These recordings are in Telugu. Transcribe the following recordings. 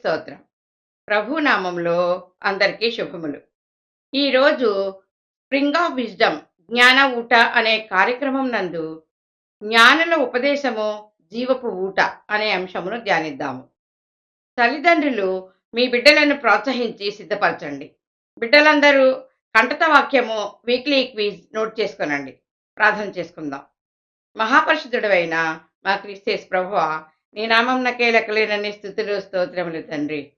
స్తోత్రం. ప్రభు నామంలో అందరికీ శుభములు. ఈరోజు స్ప్రింగ్ ఆఫ్ విజ్డమ్ జ్ఞాన ఊట అనే కార్యక్రమం నందు జ్ఞానుల ఉపదేశము జీవపు ఊట అనే అంశమును ధ్యానిద్దాము. తల్లిదండ్రులు మీ బిడ్డలను ప్రోత్సహించి సిద్ధపరచండి. బిడ్డలందరూ కంటత వాక్యము వీక్లీ క్విజ్ నోట్ చేసుకొనండి. ప్రార్థన చేసుకుందాం. మహాపరిశుద్ధుడైన మా క్రిస్తేస్ ప్రభువ నీ నామం నకే లెక్కలేనన్ని స్థుతులు స్తోత్రములు తండ్రి.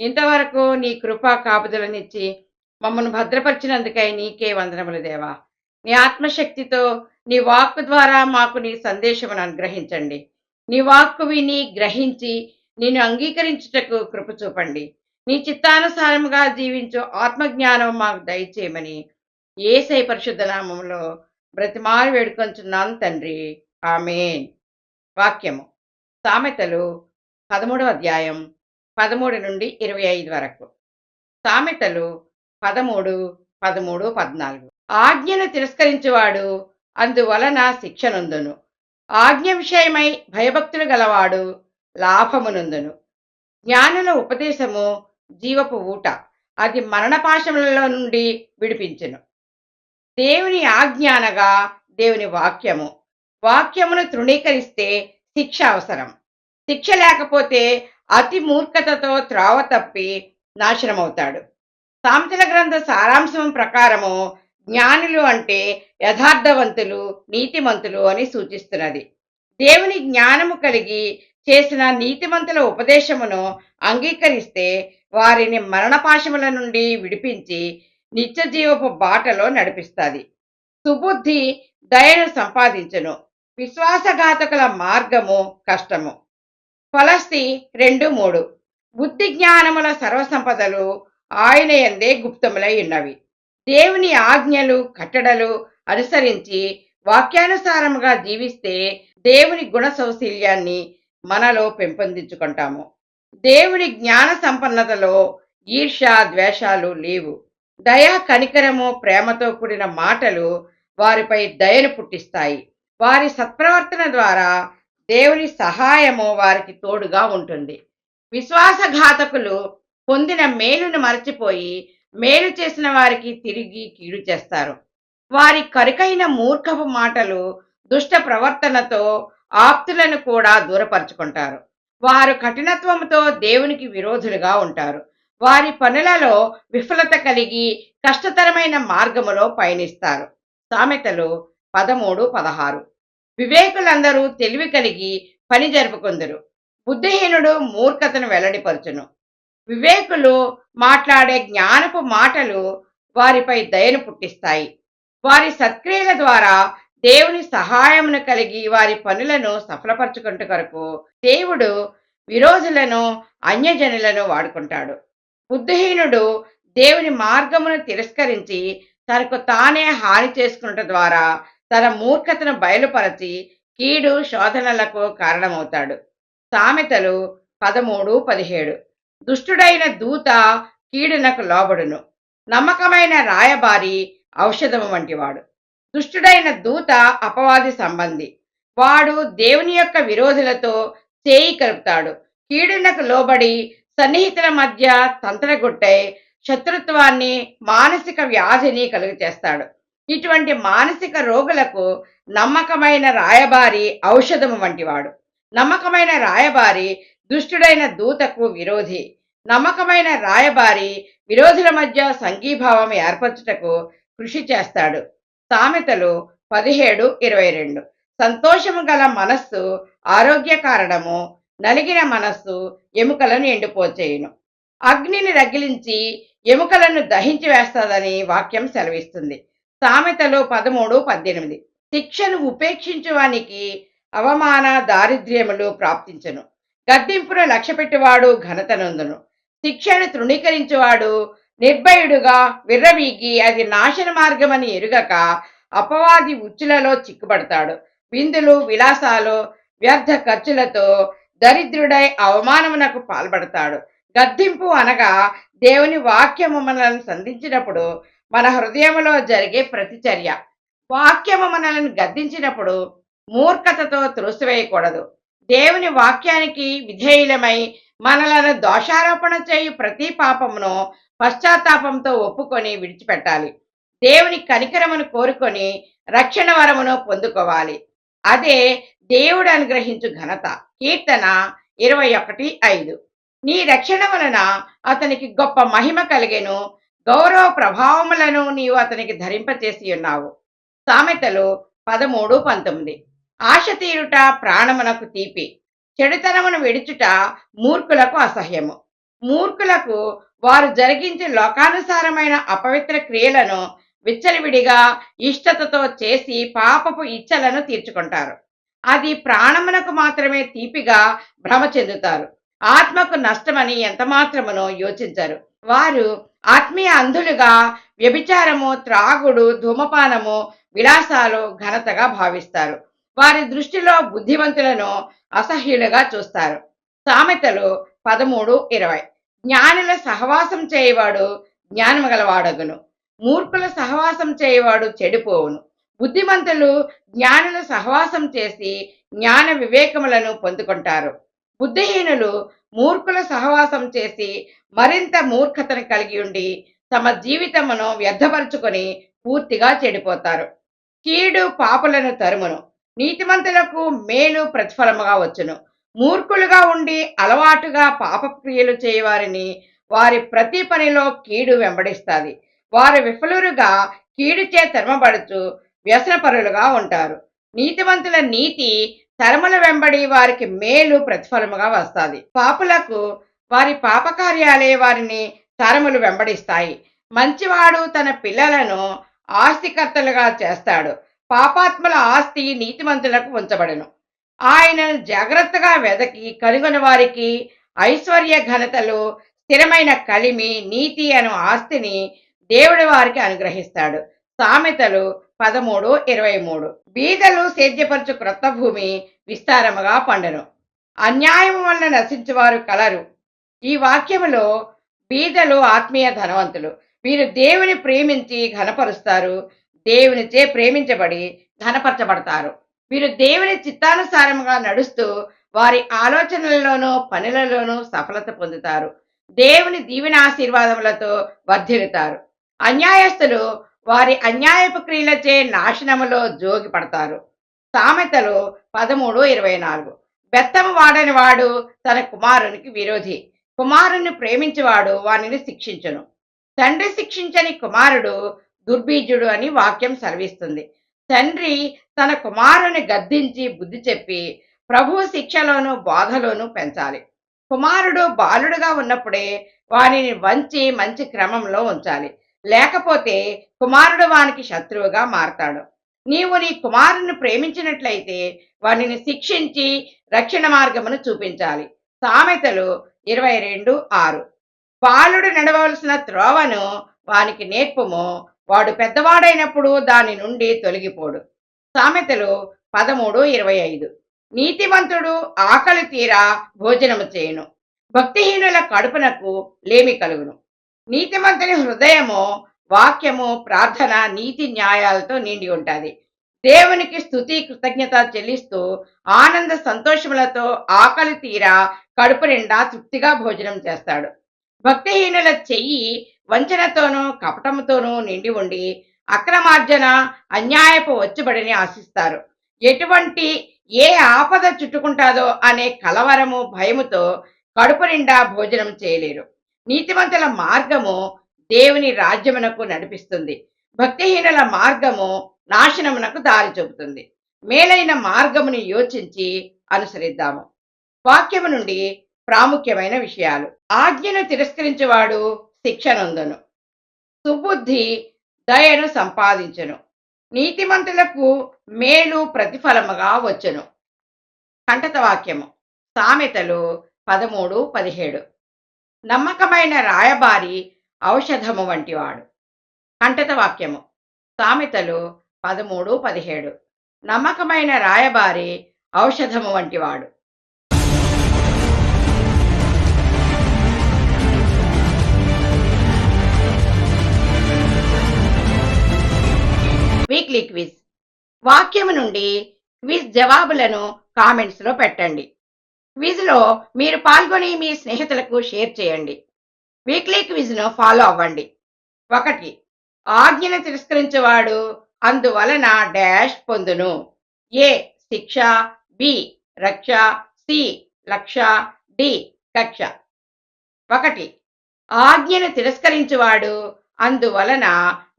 ఇంతవరకు నీ కృపా కాపుదలనిచ్చి మమ్మల్ని భద్రపరిచినందుకై నీకే వందనములు దేవా. నీ ఆత్మశక్తితో నీ వాక్కు ద్వారా మాకు నీ సందేశమును అనుగ్రహించండి. నీ వాక్కు విని గ్రహించి నిన్ను అంగీకరించుటకు కృప చూపండి. నీ చిత్తానుసారముగా జీవించు ఆత్మజ్ఞానం మాకు దయచేయమని ఏసై పరిశుద్ధ నామంలో బ్రతిమారు వేడుకొంచున్నాను తండ్రి. ఆమెన్. వాక్యము. సామెతలు పదమూడవ అధ్యాయం పదమూడు నుండి ఇరవై ఐదు వరకు. సామెతలు పదమూడు పదమూడు పద్నాలుగు. ఆజ్ఞను తిరస్కరించువాడు అందువలన శిక్షనుందును. ఆజ్ఞ విషయమై భయభక్తులు గలవాడు లాభమునందును. జ్ఞానుల ఉపదేశము జీవపు ఊట అది మరణపాశములలో నుండి విడిపించును. దేవుని ఆజ్ఞానగా దేవుని వాక్యము. వాక్యమును తృణీకరిస్తే శిక్ష అవసరం. శిక్ష లేకపోతే అతి మూర్ఖతతో త్రోవ తప్పి నాశనమవుతాడు. సాంతల గ్రంథ సారాంశం ప్రకారము జ్ఞానులు అంటే యథార్థవంతులు నీతిమంతులు అని సూచిస్తున్నది. దేవుని జ్ఞానము కలిగి చేసిన నీతిమంతుల ఉపదేశమును అంగీకరిస్తే వారిని మరణపాశముల నుండి విడిపించి నిత్యజీవపు బాటలో నడిపిస్తుంది. సుబుద్ధి దయను సంపాదించును. విశ్వాసఘాతకుల మార్గము కష్టము. కొలస్తి రెండు మూడు. బుద్ధి జ్ఞానముల సర్వసంపదలు ఆయన ఎందే గుప్తములై ఉన్నవి. దేవుని ఆజ్ఞలు కట్టడలు అనుసరించి వాక్యానుసారముగా జీవిస్తే దేవుని గుణ సౌశీల్యాన్ని మనలో పెంపొందించుకుంటాము. దేవుని జ్ఞాన సంపన్నతలో ఈర్ష ద్వేషాలు లేవు. దయా కనికరము ప్రేమతో కూడిన మాటలు వారిపై దయను పుట్టిస్తాయి. వారి సత్ప్రవర్తన ద్వారా దేవుని సహాయము వారికి తోడుగా ఉంటుంది. విశ్వాసఘాతకులు పొందిన మేలును మరచిపోయి మేలు చేసిన వారికి తిరిగి కీడు చేస్తారు. వారి కరుకైన మూర్ఖపు మాటలు దుష్ట ప్రవర్తనతో ఆప్తులను కూడా దూరపరుచుకుంటారు. వారు కఠినత్వంతో దేవునికి విరోధులుగా ఉంటారు. వారి పనులలో విఫలత కలిగి కష్టతరమైన మార్గములో పయనిస్తారు. సామెతలు పదమూడు పదహారు. వివేకులందరూ తెలివి కలిగి పని జరుపుకుందరు. బుద్ధిహీనుడు మూర్ఖతను వెల్లడిపరచును. వివేకులు మాట్లాడే జ్ఞానపు మాటలు వారిపై దయను పుట్టిస్తాయి. వారి సత్క్రియల ద్వారా దేవుని సహాయమును కలిగి వారి పనులను సఫలపరచుకుంటు కొరకు దేవుడు విరోధులను అన్యజనులను వాడుకుంటాడు. బుద్ధిహీనుడు దేవుని మార్గమును తిరస్కరించి తనకు తానే హాని చేసుకున్నట ద్వారా తన మూర్ఖతను బయలుపరచి కీడు శోధనలకు కారణమవుతాడు. సామెతలు పదమూడు పదిహేడు. దుష్టుడైన దూత కీడునకు లోబడును. నమ్మకమైన రాయబారి ఔషధము వంటివాడు. దుష్టుడైన దూత అపవాది సంబంధి. వాడు దేవుని యొక్క విరోధులతో చేయి కలుపుతాడు. కీడునకు లోబడి సన్నిహితుల మధ్య తంత్రగుట్టై శత్రుత్వాన్ని మానసిక వ్యాధిని కలుగు చేస్తాడు ఇటువంటి మానసిక రోగులకు నమ్మకమైన రాయబారి ఔషధము వంటివాడు. నమ్మకమైన రాయబారి దుష్టుడైన దూతకు విరోధి. నమ్మకమైన రాయబారి విరోధుల మధ్య సంఘీభావం ఏర్పరచుటకు కృషి చేస్తాడు. సామెతలు పదిహేడు ఇరవై రెండు. సంతోషము గల మనస్సు ఆరోగ్య కారణము నలిగిన మనస్సు ఎముకలను ఎండిపోచేయును. అగ్నిని రగిలించి ఎముకలను దహించి వేస్తాదని వాక్యం సెలవిస్తుంది. సామెతలో పదమూడు పద్దెనిమిది. శిక్షను ఉపేక్షించువానికి అవమాన దారిద్ర్యములు ప్రాప్తించను. గద్దింపును లక్ష్యపెట్టువాడు ఘనతనందును. శిక్షను తృణీకరించువాడు నిర్భయుడుగా విర్రవీగి అది నాశన మార్గమని ఎరుగక అపవాది ఉచ్చులలో చిక్కుపడతాడు. విందులు విలాసాలు వ్యర్థ ఖర్చులతో దరిద్రుడై అవమానమునకు పాల్పడతాడు. గద్దింపు అనగా దేవుని వాక్యము మనల్ని సంధించినప్పుడు మన హృదయములో జరిగే ప్రతిచర్య. వాక్యము మనల్ని గద్దించినప్పుడు మూర్ఖతతో త్రోసివేయకూడదు. దేవుని వాక్యానికి విధేయులమై మనలను దోషారోపణ చేయు ప్రతి పాపమును పశ్చాత్తాపంతో ఒప్పుకొని విడిచిపెట్టాలి. దేవుని కనికరమును కోరుకొని రక్షణ వరమును పొందుకోవాలి. అదే దేవుడు అనుగ్రహించు ఘనత. కీర్తన ఇరవై ఒకటి ఐదు. నీ రక్షణ వలన అతనికి గొప్ప మహిమ కలిగెను. గౌరవ ప్రభావములను నీవు అతనికి ధరింపచేసి ఉన్నావు. సామెతలు పదమూడు పంతొమ్మిది. ఆశ తీరుట ప్రాణమునకు తీపి. చెడుతనమును విడుచుట మూర్ఖులకు అసహ్యము. మూర్ఖులకు వారు జరిగించే లోకానుసారమైన అపవిత్ర క్రియలను విచ్చలవిడిగా ఇష్టతతో చేసి పాపపు ఇచ్చలను తీర్చుకుంటారు. అది ప్రాణమునకు మాత్రమే తీపిగా భ్రమ చెందుతారు. ఆత్మకు నష్టమని ఎంత మాత్రమునో యోచించరు. వారు ఆత్మీయ అంధులుగా వ్యభిచారము త్రాగుడు ధూమపానము విలాసాలు ఘనతగా భావిస్తారు. వారి దృష్టిలో బుద్ధివంతులను అసహ్యులుగా చూస్తారు. సామెతలు పదమూడు ఇరవై. జ్ఞానుల సహవాసం చేయవాడు జ్ఞానము గలవాడగును. మూర్ఖుల సహవాసం చేయవాడు చెడిపోవును. బుద్ధిమంతులు జ్ఞానుల సహవాసం చేసి జ్ఞాన వివేకములను పొందుకుంటారు. బుద్ధిహీనులు మూర్ఖుల సహవాసం చేసి మరింత మూర్ఖతను కలిగి ఉండి తమ జీవితమును వ్యర్థపరుచుకొని పూర్తిగా చెడిపోతారు. కీడు పాపులను తరుమును. నీతిమంతులకు మేలు ప్రతిఫలముగా వచ్చును. మూర్ఖులుగా ఉండి అలవాటుగా పాపక్రియలు చేయవారిని వారి ప్రతి పనిలో కీడు వెంబడిస్తుంది. వారు విఫలురుగా కీడుచే తరమబడుచు వ్యసనపరులుగా ఉంటారు. నీతివంతుల నీతి తరముల వెంబడి వారికి మేలు ప్రతిఫలముగా వస్తుంది. పాపులకు వారి పాపకార్యాలే వారిని తరములు వెంబడిస్తాయి. మంచివాడు తన పిల్లలను ఆస్తికర్తలుగా చేస్తాడు. పాపాత్మల ఆస్తి నీతిమంతులకు ఉంచబడను. ఆయనను జాగ్రత్తగా వెదకి కనుగొని వారికి ఐశ్వర్య ఘనతలు స్థిరమైన కలిమి నీతి అను ఆస్తిని దేవుడి వారికి అనుగ్రహిస్తాడు. సామెతలు పదమూడు ఇరవై మూడు. బీదలు సేద్యపరచు క్రొత్త భూమి విస్తారముగా పండును. అన్యాయం వలన నశించేవారు కలరు. ఈ వాక్యములో బీదలు ఆత్మీయ ధనవంతులు. వీరు దేవుని ప్రేమించి ఘనపరుస్తారు. దేవునిచే ప్రేమించబడి ఘనపరచబడతారు. వీరు దేవుని చిత్తానుసారముగా నడుస్తూ వారి ఆలోచనలలోనూ పనులలోనూ సఫలత పొందుతారు. దేవుని దీవెన ఆశీర్వాదములతో వర్ధిల్లుతారు. అన్యాయస్తులు వారి అన్యాయపు క్రియలచే నాశనములో జోగి పడతారు. సామెతలు పదమూడు ఇరవై నాలుగు. బెత్తము వాడని వాడు తన కుమారునికి విరోధి. కుమారుని ప్రేమించేవాడు వానిని శిక్షించను. తండ్రి శిక్షించని కుమారుడు దుర్బీజుడు అని వాక్యం సెలవిస్తుంది. తండ్రి తన కుమారుని గద్దించి బుద్ధి చెప్పి ప్రభు శిక్షలోను బాధలోను పెంచాలి. కుమారుడు బాలుడుగా ఉన్నప్పుడే వానిని వంచి మంచి క్రమంలో ఉంచాలి. లేకపోతే కుమారుడు వానికి శత్రువుగా మారతాడు. నీవు నీ కుమారుని ప్రేమించినట్లయితే వానిని శిక్షించి రక్షణ మార్గమును చూపించాలి. సామెతలు ఇరవై రెండు ఆరు. బాలుడు నడవలసిన త్రోవను వానికి నేర్పము. వాడు పెద్దవాడైనప్పుడు దాని నుండి తొలగిపోడు. సామెతలు పదమూడు ఇరవై ఐదు. నీతివంతుడు ఆకలి తీరా భోజనము చేయను. భక్తిహీనుల కడుపునకు లేమి కలుగును. నీతిమంతుని హృదయము వాక్యము ప్రార్థన నీతి న్యాయాలతో నిండి ఉంటుంది. దేవునికి స్థుతి కృతజ్ఞత చెల్లిస్తూ ఆనంద సంతోషములతో ఆకలి తీరా కడుపు నిండా తృప్తిగా భోజనం చేస్తాడు. భక్తిహీనుల చెయ్యి వంచనతోనూ కపటముతోనూ నిండి ఉండి అక్రమార్జన అన్యాయపు వచ్చుబడిని ఆశిస్తారు. ఎటువంటి ఏ ఆపద చుట్టుకుంటాదో అనే కలవరము భయముతో కడుపు నిండా భోజనం చేయలేరు. నీతిమంతుల మార్గము దేవుని రాజ్యమునకు నడిపిస్తుంది. భక్తిహీనుల మార్గము నాశనమునకు దారి చూపుతుంది. మేలైన మార్గమును యోచించి అనుసరిద్దాము. వాక్యము నుండి ప్రాముఖ్యమైన విషయాలు. ఆజ్ఞను తిరస్కరించేవాడు శిక్షనందును. సుబుద్ధి దయను సంపాదించును. నీతిమంతులకు మేలు ప్రతిఫలముగా వచ్చును. కంటత వాక్యము. సామెతలు పదమూడు పదిహేడు. నమ్మకమైన రాయబారి ఔషధము వంటివాడు. కంటత వాక్యము. సామెతలు పదమూడు పదిహేడు. నమ్మకమైన రాయబారి ఔషధము వంటివాడు. Weekly quiz. వాక్యము నుండి క్విజ్ జవాబులను కామెంట్స్లో పెట్టండి. క్విజ్లో మీరు పాల్గొని మీ స్నేహితులకు షేర్ చేయండి. వీక్లీ క్విజ్ను ఫాలో అవ్వండి. ఒకటి ఆజ్ఞను తిరస్కరించేవాడు అందువలన డాష్ పొందును. ఏ శిక్ష బి రక్ష సి లక్ష డి కక్ష. ఒకటి ఆజ్ఞను తిరస్కరించేవాడు అందువలన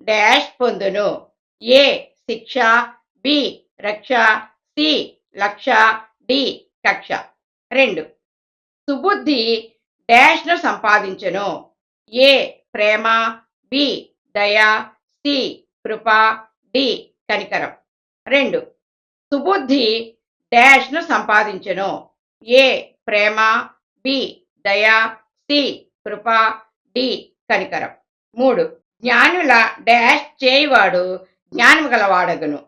డాష్ పొందును. ఏ శిక్ష బి రక్ష సి లక్ష డి కక్ష. రెండు. సుబుద్ధి డాష్ను సంపాదించను. ఏ ప్రేమ బి దయ సి కృప డి కనికరం. రెండు. సుబుద్ధి డాష్ను సంపాదించను. ఏ ప్రేమ బి దయ సి కృప డి కనికరం. మూడు. జ్ఞానుల డాష్ చేయువాడు జ్ఞానము గలవాడగును.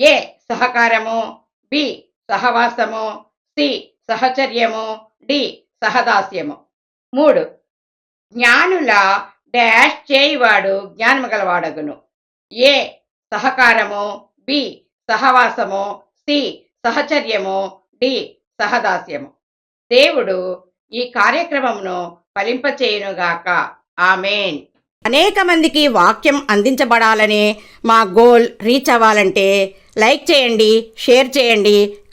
ఏ సహకారము బి సహవాసము సి సహచర్యము. డి. సహదాస్యము. మూడు. జ్ఞానుల డాష్ చేయివాడు జ్ఞానము గలవాడగును ఏ. సహకారము. బి. సహవాసము. సి. సహచర్యము. డి. సహదాస్యము. దేవుడు ఈ కార్యక్రమమును ఫలింపచేయునుగాక. ఆమెన్. అనేక మందికి వాక్యం అందించబడాలనే మా గోల్ రీచ్ అవ్వాలంటే లైక్ చేయండి షేర్ చేయండి